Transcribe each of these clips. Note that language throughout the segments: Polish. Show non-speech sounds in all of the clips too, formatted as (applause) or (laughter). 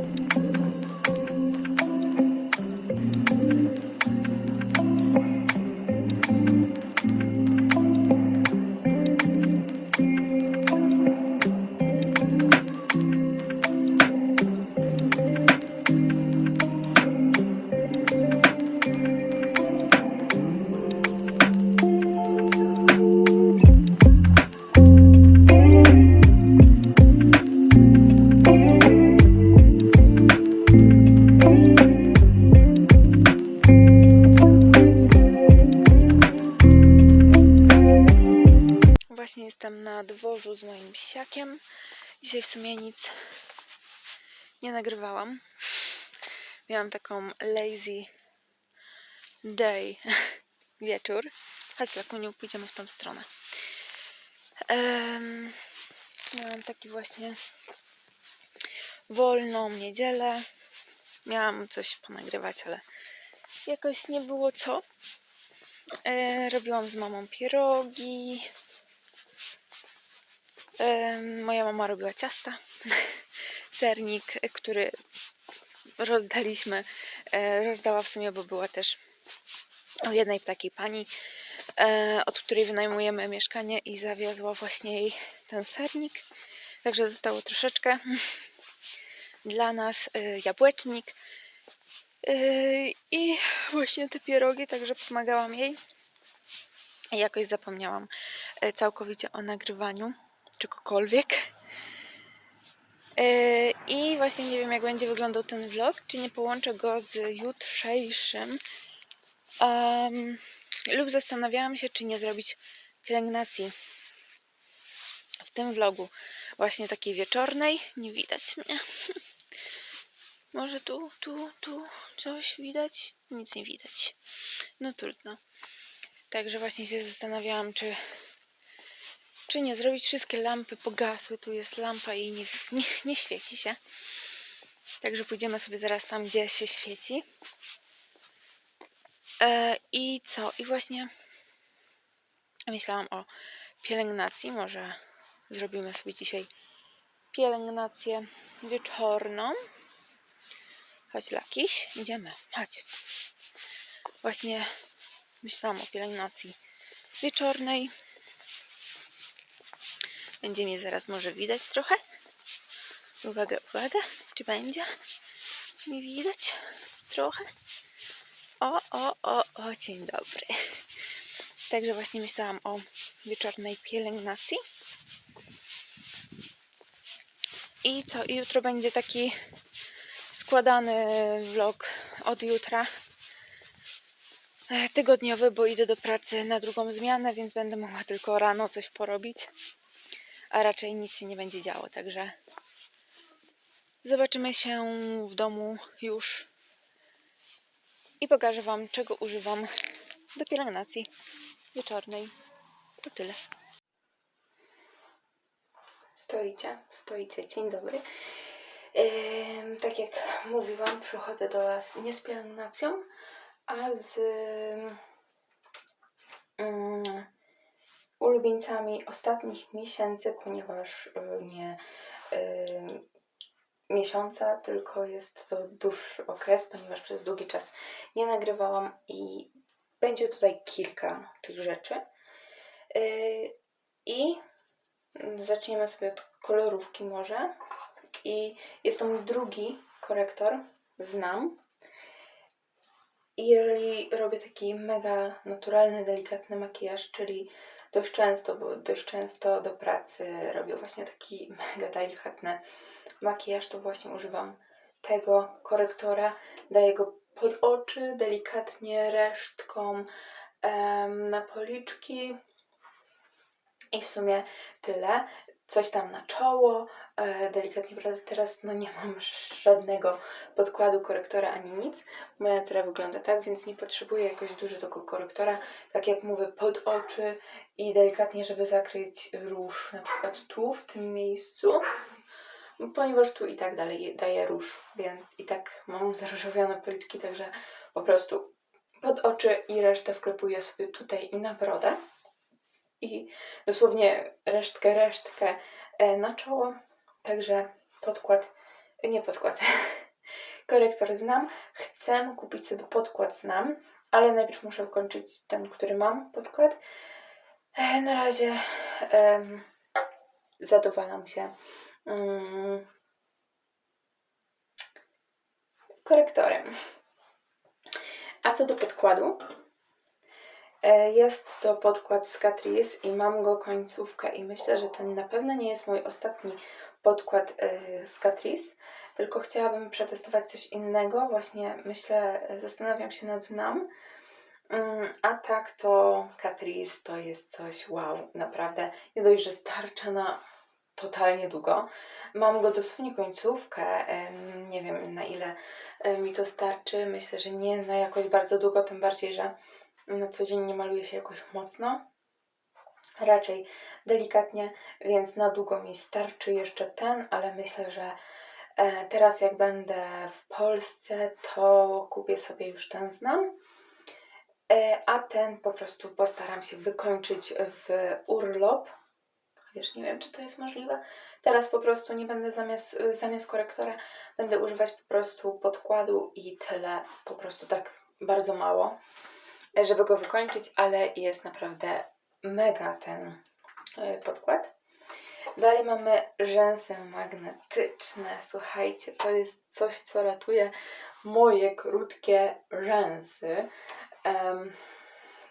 Właśnie dworzu z moim psiakiem. Dzisiaj w sumie nic nie nagrywałam. Miałam taką lazy day (laughs) wieczór. Chodź, Lakuniu, pójdziemy w tą stronę. Em, miałam taki właśnie wolną niedzielę. Miałam coś ponagrywać, ale jakoś nie było co. E, robiłam z mamą pierogi. Moja mama robiła ciasta. (laughs) Sernik, który rozdaliśmy, e, rozdała w sumie, bo była też u jednej takiej pani, e, od której wynajmujemy mieszkanie i zawiozła właśnie jej ten sernik. Także zostało troszeczkę (laughs) dla nas e, jabłecznik i właśnie te pierogi, także pomagałam jej. Jakoś zapomniałam całkowicie o nagrywaniu czegokolwiek. Yy, I właśnie nie wiem, jak będzie wyglądał ten vlog, czy nie połączę go z jutrzejszym. Em, lub zastanawiałam się, czy nie zrobić pielęgnacji w tym vlogu. Właśnie takiej wieczornej. Nie widać mnie. (laughs) Może tu, tu, tu coś widać? Nic nie widać. No trudno. Także właśnie się zastanawiałam, czy czy nie zrobić? Wszystkie lampy pogasły. Tu jest lampa i nie, nie, nie świeci się. Także pójdziemy sobie zaraz tam, gdzie się świeci. E, I co? I właśnie myślałam o pielęgnacji. Może zrobimy sobie dzisiaj pielęgnację wieczorną. Chodź, Lakiś, idziemy. Chodź. Właśnie myślałam o pielęgnacji wieczornej. Będzie mnie zaraz może widać trochę. Uwaga, uwaga. Czy będzie mi widać trochę? O, o, o, o, dzień dobry. Także właśnie myślałam o wieczornej pielęgnacji. I co? I jutro będzie taki składany vlog od jutra. e, Tygodniowy, bo idę do pracy na drugą zmianę, więc będę mogła tylko rano coś porobić a raczej nic się nie będzie działo, także zobaczymy się w domu już i pokażę Wam, czego używam do pielęgnacji wieczornej. To tyle. Stoicie, stoicie, dzień dobry. Ym, tak jak mówiłam, przychodzę do Was nie z pielęgnacją, a z ym, ulubieńcami ostatnich miesięcy, ponieważ y, nie y, miesiąca, tylko jest to dłuższy okres, ponieważ przez długi czas nie nagrywałam i będzie tutaj kilka tych rzeczy. Y, I zaczniemy sobie od kolorówki może. I jest to mój drugi korektor, znam. I jeżeli robię taki mega naturalny, delikatny makijaż, czyli dość często, bo dość często do pracy robię właśnie taki (laughs) mega delikatny makijaż, to właśnie używam tego korektora. Daję go pod oczy, delikatnie resztką em, na policzki i w sumie tyle. Coś tam na czoło, e, delikatnie, prawda, teraz no nie mam (laughs) żadnego podkładu korektora ani nic. Moja natura wygląda tak, więc nie potrzebuję jakoś dużo tego korektora. Tak jak mówię, pod oczy i delikatnie, żeby zakryć róż, na przykład tu, w tym miejscu, ponieważ tu i tak dalej daje róż, więc i tak mam zaróżowione policzki, także po prostu pod oczy i resztę wklepuję sobie tutaj i na brodę. I dosłownie resztkę, resztkę e, na czoło, także podkład nie podkład, (laughs) korektor znam. Chcę kupić sobie podkład znam, ale najpierw muszę ukończyć ten, który mam, podkład. E, Na razie em, zadowalam się mm, korektorem. A co do podkładu, jest to podkład z Catrice i mam go końcówkę i myślę, że to na pewno nie jest mój ostatni podkład e, z Catrice, tylko chciałabym przetestować coś innego. Właśnie myślę, e, zastanawiam się nad nam. Mm, A tak to Catrice to jest coś wow, naprawdę. Nie dość, że starcza na totalnie długo. Mam go dosłownie końcówkę. Nie wiem na ile e, mi to starczy. Myślę, że nie na jakoś bardzo długo, tym bardziej, że na co dzień nie maluję się jakoś mocno. Raczej delikatnie, więc na długo mi starczy jeszcze ten, ale myślę, że e, teraz jak będę w Polsce, to kupię sobie już ten znam. E, A ten po prostu postaram się wykończyć w urlop. Chociaż nie wiem, czy to jest możliwe. Teraz po prostu nie będę zamiast, zamiast korektora, będę używać po prostu podkładu i tyle. Po prostu tak bardzo mało, żeby go wykończyć, ale jest naprawdę mega ten e, podkład. Dalej mamy rzęsy magnetyczne. Słuchajcie, to jest coś, co ratuje moje krótkie rzęsy. Em,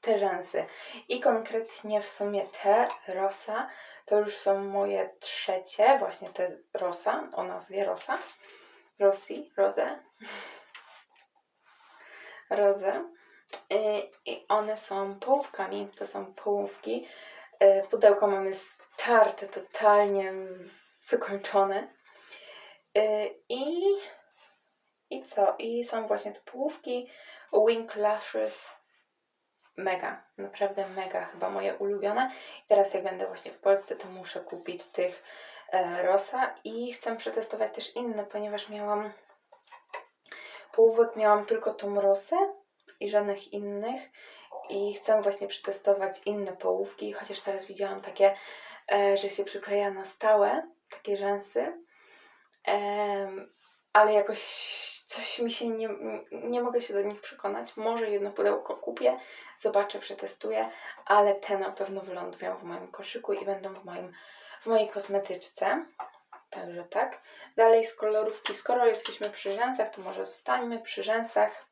te rzęsy. I konkretnie w sumie te Rosa to już są moje trzecie, właśnie te Rosa, o nazwie Rosa. Rossi, Rosę. Rozę. (laughs) I- I one są połówkami, to są połówki. Y, Pudełko mamy starte, totalnie wykończone. Y, I, I co? I są właśnie te połówki Wink Lashes mega, naprawdę mega, chyba moje ulubione. I teraz jak będę właśnie w Polsce, to muszę kupić tych e, Rosa i chcę przetestować też inne, ponieważ miałam połówek, miałam tylko tą Rosę i żadnych innych i chcę właśnie przetestować inne połówki, chociaż teraz widziałam takie, e, że się przykleja na stałe, takie rzęsy, ale jakoś coś mi się nie, nie mogę się do nich przekonać. Może jedno pudełko kupię, zobaczę, przetestuję, ale te na pewno wylądują w moim koszyku i będą w, moim, w mojej kosmetyczce. Także tak. Dalej z kolorówki, skoro jesteśmy przy rzęsach, to może zostańmy przy rzęsach.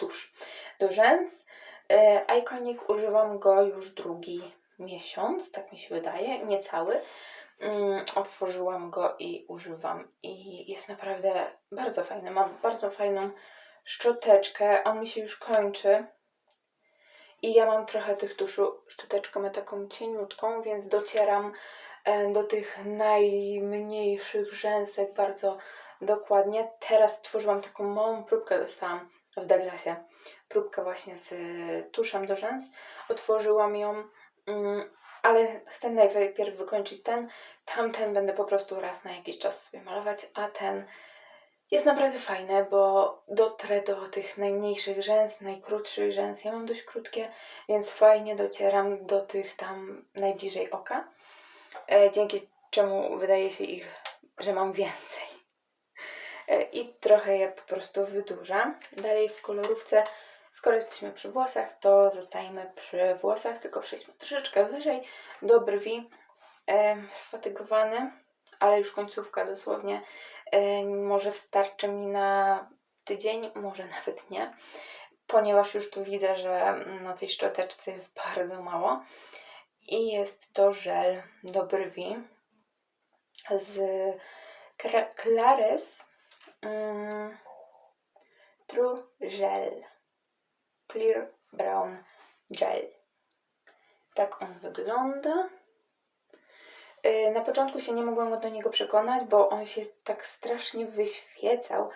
Tuż do rzęs. E, Iconic używam go już drugi miesiąc, tak mi się wydaje, niecały. Mm, otworzyłam go i używam. I jest naprawdę bardzo fajny. Mam bardzo fajną szczoteczkę. On mi się już kończy. I ja mam trochę tych tuszu. Szczoteczkę ma taką cieniutką, więc docieram e, do tych najmniejszych rzęsek bardzo dokładnie. Teraz tworzyłam taką małą próbkę, dostałam w Douglasie. Próbkę właśnie z e, tuszem do rzęs. Otworzyłam ją. Mm, ale chcę najpierw wykończyć ten. Tamten będę po prostu raz na jakiś czas sobie malować, a ten jest naprawdę fajny, bo dotrę do tych najmniejszych rzęs, najkrótszych rzęs. Ja mam dość krótkie, więc fajnie docieram do tych tam najbliżej oka, e, dzięki czemu wydaje się ich, że mam więcej. E, I trochę je po prostu wydłużam. Dalej w kolorówce Skoro jesteśmy przy włosach, to zostajemy przy włosach, tylko przejdźmy troszeczkę wyżej do brwi. E, sfatygowany, ale już końcówka dosłownie. E, może wystarczy mi na tydzień, może nawet nie, ponieważ już tu widzę, że na tej szczoteczce jest bardzo mało. I jest to żel do brwi z Clares mm, True Gel. Clear Brown Gel. Tak on wygląda. Yy, Na początku się nie mogłam do niego przekonać, bo on się tak strasznie wyświecał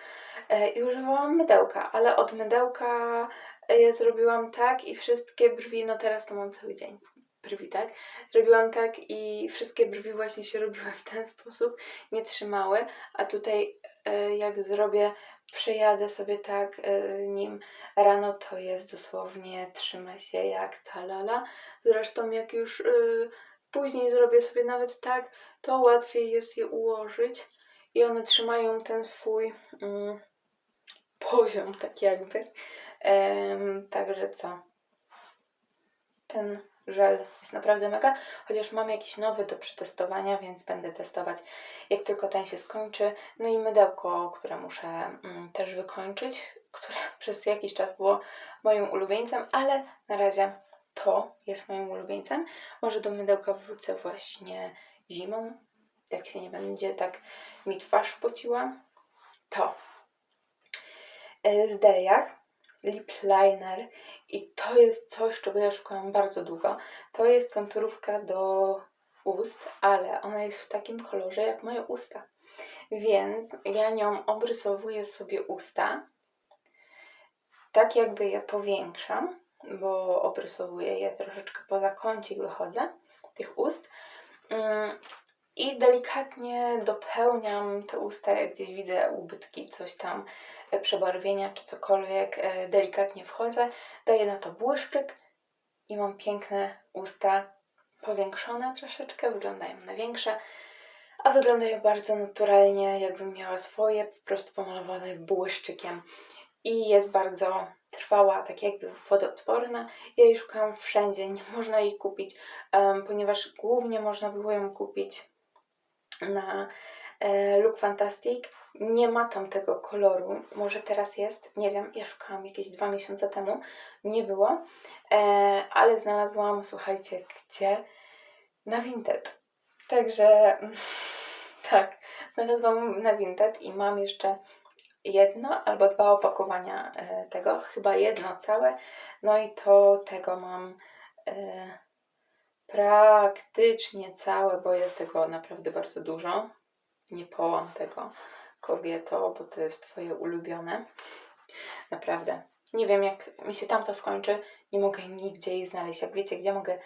i używałam mydełka, ale od mydełka yy, zrobiłam tak i wszystkie brwi, no teraz to mam cały dzień brwi, tak? Zrobiłam tak i wszystkie brwi właśnie się robiły w ten sposób, nie trzymały, a tutaj yy, jak zrobię przejadę sobie tak y, nim rano, to jest dosłownie trzyma się jak ta lala. Zresztą jak już y, później zrobię sobie nawet tak, to łatwiej jest je ułożyć i one trzymają ten swój mm, poziom, tak jakby. Em, także co? Ten żel jest naprawdę mega, chociaż mam jakiś nowy do przetestowania, więc będę testować jak tylko ten się skończy. No i mydełko, które muszę mm, też wykończyć, (laughs) które przez jakiś czas było moim ulubieńcem, ale na razie to jest moim ulubieńcem. Może do mydełka wrócę właśnie zimą, jak się nie będzie tak mi twarz pociła. To. E, Z Deliach lip liner i to jest coś, czego ja szukałam bardzo długo. To jest konturówka do ust, ale ona jest w takim kolorze jak moje usta. Więc ja nią obrysowuję sobie usta, tak jakby je powiększam, bo obrysowuję je troszeczkę poza kącik wychodzę tych ust. I delikatnie dopełniam te usta, jak gdzieś widzę ubytki, coś tam, e, przebarwienia czy cokolwiek, e, delikatnie wchodzę, daję na to błyszczyk i mam piękne usta, powiększone troszeczkę, wyglądają na większe, a wyglądają bardzo naturalnie, jakbym miała swoje, po prostu pomalowane błyszczykiem. I jest bardzo trwała, tak jakby wodoodporna. Ja jej szukałam wszędzie, nie można jej kupić, em, ponieważ głównie można było ją kupić na e, Look Fantastic. Nie ma tam tego koloru. Może teraz jest, nie wiem. Ja szukałam jakieś dwa miesiące temu. Nie było. E, ale znalazłam, słuchajcie, gdzie? Na Vinted. Także (laughs) tak, znalazłam na Vinted i mam jeszcze jedno albo dwa opakowania e, tego. Chyba jedno całe. No i to tego mam. Praktycznie całe, bo jest tego naprawdę bardzo dużo. Nie połam tego kobieto, bo to jest Twoje ulubione. Naprawdę. Nie wiem, jak mi się tamta skończy, nie mogę nigdzie jej znaleźć. Jak wiecie, gdzie mogę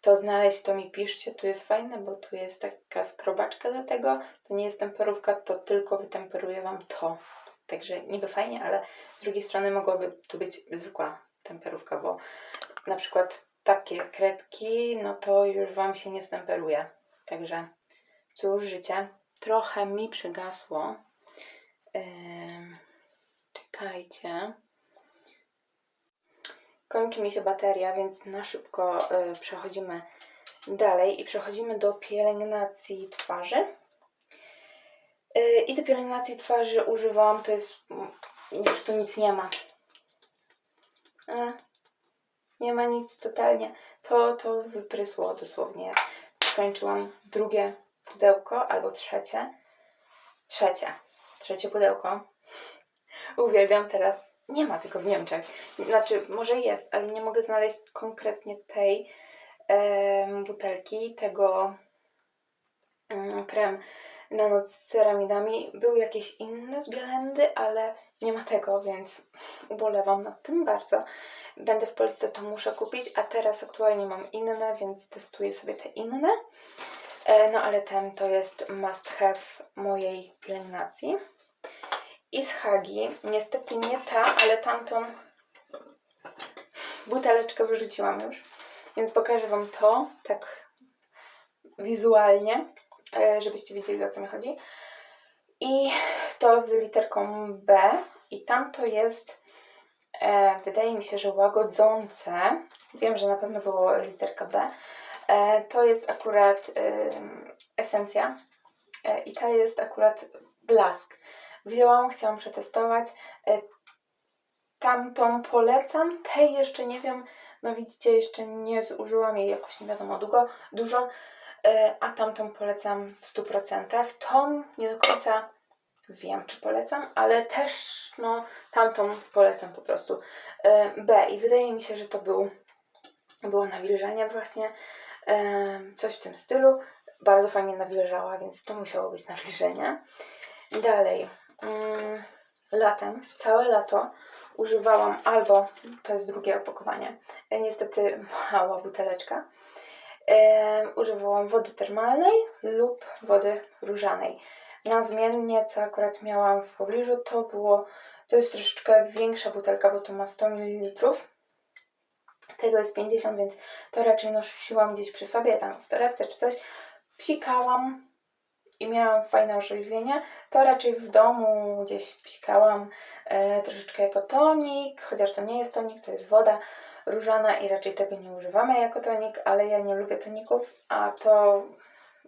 to znaleźć, to mi piszcie. Tu jest fajne, bo tu jest taka skrobaczka do tego. To nie jest temperówka, to tylko wytemperuję Wam to. Także niby fajnie, ale z drugiej strony mogłaby tu być zwykła temperówka, bo na przykład takie kredki, no to już Wam się nie stemperuje. Także cóż, życie trochę mi przygasło. Ym, czekajcie. Kończy mi się bateria, więc na szybko y, przechodzimy dalej i przechodzimy do pielęgnacji twarzy. Y, I do pielęgnacji twarzy używam, to jest, już tu nic nie ma. E, nie ma nic totalnie. To, to wyprysło dosłownie. Skończyłam drugie pudełko albo trzecie. Trzecie. Trzecie pudełko. Uwielbiam teraz. Nie ma tego w Niemczech. Znaczy, może jest, ale nie mogę znaleźć konkretnie tej butelki, tego krem na noc z ceramidami. Były jakieś inne z Bielendy, ale nie ma tego, więc ubolewam nad tym bardzo. Będę w Polsce, to muszę kupić, a teraz aktualnie mam inne, więc testuję sobie te inne. E, No ale ten to jest must have mojej pielęgnacji. I z Hagi, niestety nie ta, ale tamtą buteleczkę wyrzuciłam już, więc pokażę Wam to tak wizualnie, żebyście wiedzieli o co mi chodzi. I to z literką B i tam to jest, e, wydaje mi się, że łagodzące. Wiem, że na pewno było literka B. E, to jest akurat ym, esencja e, i ta jest akurat blask. Wzięłam, chciałam przetestować. E, tamtą polecam, tej jeszcze nie wiem, no widzicie, jeszcze nie zużyłam jej jakoś nie wiadomo długo, dużo, e, a tamtą polecam w 100%. Tą nie do końca wiem, czy polecam, ale też no tamtą polecam po prostu. E, B i wydaje mi się, że to był, było nawilżanie właśnie, e, coś w tym stylu. Bardzo fajnie nawilżała, więc to musiało być nawilżenie. Dalej, mm, latem, całe lato używałam albo, to jest drugie opakowanie, e, niestety mała buteleczka, używałam wody termalnej lub wody różanej. Nazmiennie, co akurat miałam w pobliżu, to było, to jest troszeczkę większa butelka, bo to ma 100 ml. Tego jest 50, więc to raczej nosiłam gdzieś przy sobie, tam w torebce czy coś. Psikałam i miałam fajne ożywienie, to raczej w domu gdzieś psikałam e, troszeczkę jako tonik, chociaż to nie jest tonik, to jest woda różana i raczej tego nie używamy jako tonik, ale ja nie lubię toników, a to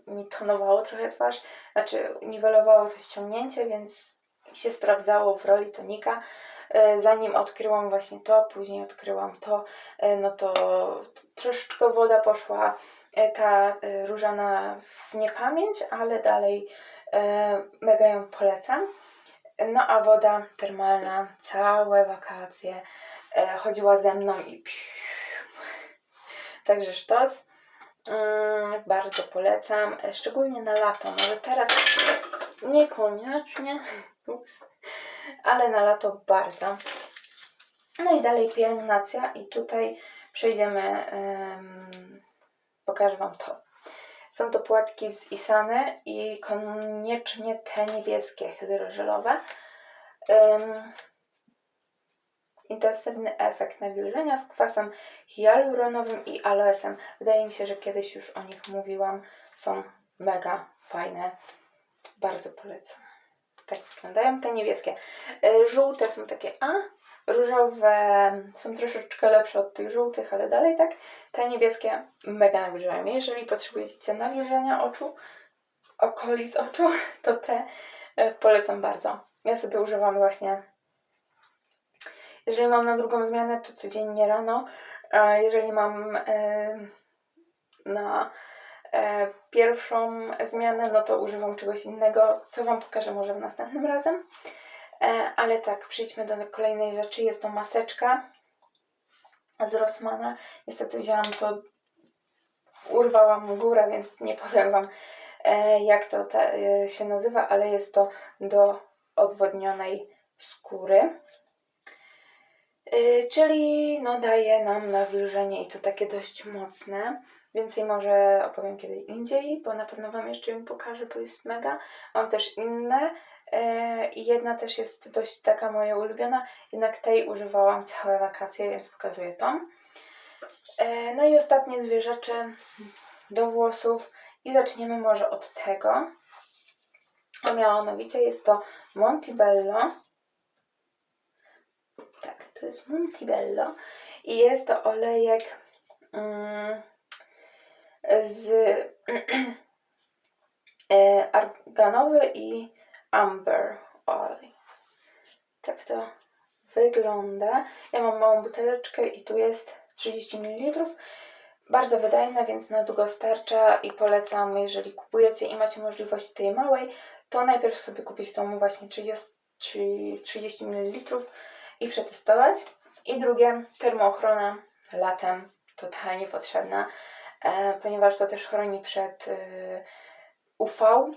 mi tonowało trochę twarz, znaczy niwelowało to ściągnięcie, więc się sprawdzało w roli tonika. E, Zanim odkryłam właśnie to, później odkryłam to, e, no to troszeczkę woda poszła, e, ta różana w niepamięć, ale dalej mega ją polecam. No a woda termalna całe wakacje chodziła ze mną i Także sztos. Mm, bardzo polecam, e, szczególnie na lato. Może teraz niekoniecznie, (laughs) ale na lato bardzo. No i dalej pielęgnacja i tutaj przejdziemy, em, pokażę Wam to. Są to płatki z Isany i koniecznie te niebieskie hydrożelowe. Intensywny efekt nawilżenia z kwasem hialuronowym i aloesem. Wydaje mi się, że kiedyś już o nich mówiłam. Są mega fajne. Bardzo polecam. Tak wyglądają te niebieskie. E, Żółte są takie A, różowe są troszeczkę lepsze od tych żółtych, ale dalej tak. Te niebieskie mega nawilżają. Jeżeli potrzebujecie nawilżenia oczu, okolic oczu, (laughs) to te e, polecam bardzo. Ja sobie używam właśnie jeżeli mam na drugą zmianę, to codziennie rano. Jeżeli mam na e, pierwszą zmianę, no to używam czegoś innego, co Wam pokażę może w następnym razem. E, ale tak, przejdźmy do kolejnej rzeczy. Jest to maseczka z Rossmana. Niestety wzięłam to, urwałam górę, więc nie powiem Wam, e, jak to się nazywa, ale jest to do odwodnionej skóry. Yy, czyli no, daje nam nawilżenie i to takie dość mocne. Więcej może opowiem kiedy indziej, bo na pewno Wam jeszcze ją pokażę, bo jest mega. Mam też inne yy, i jedna też jest dość taka moja ulubiona, jednak tej używałam całe wakacje, więc pokazuję tą. Yy, no i ostatnie dwie rzeczy do włosów i zaczniemy może od tego. A mianowicie jest to Montebello tak, to jest Montebello i jest to olejek mm, z (clears throat) e, arganowy i amber olej. Tak to wygląda. Ja mam małą buteleczkę i tu jest 30 ml. Bardzo wydajna, więc na długo starcza i polecam, jeżeli kupujecie i macie możliwość tej małej, to najpierw sobie kupić tą właśnie 30, 30 ml i przetestować. I drugie, termoochrona latem totalnie potrzebna, e, ponieważ to też chroni przed e, UV,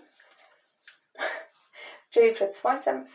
(laughs) czyli przed słońcem.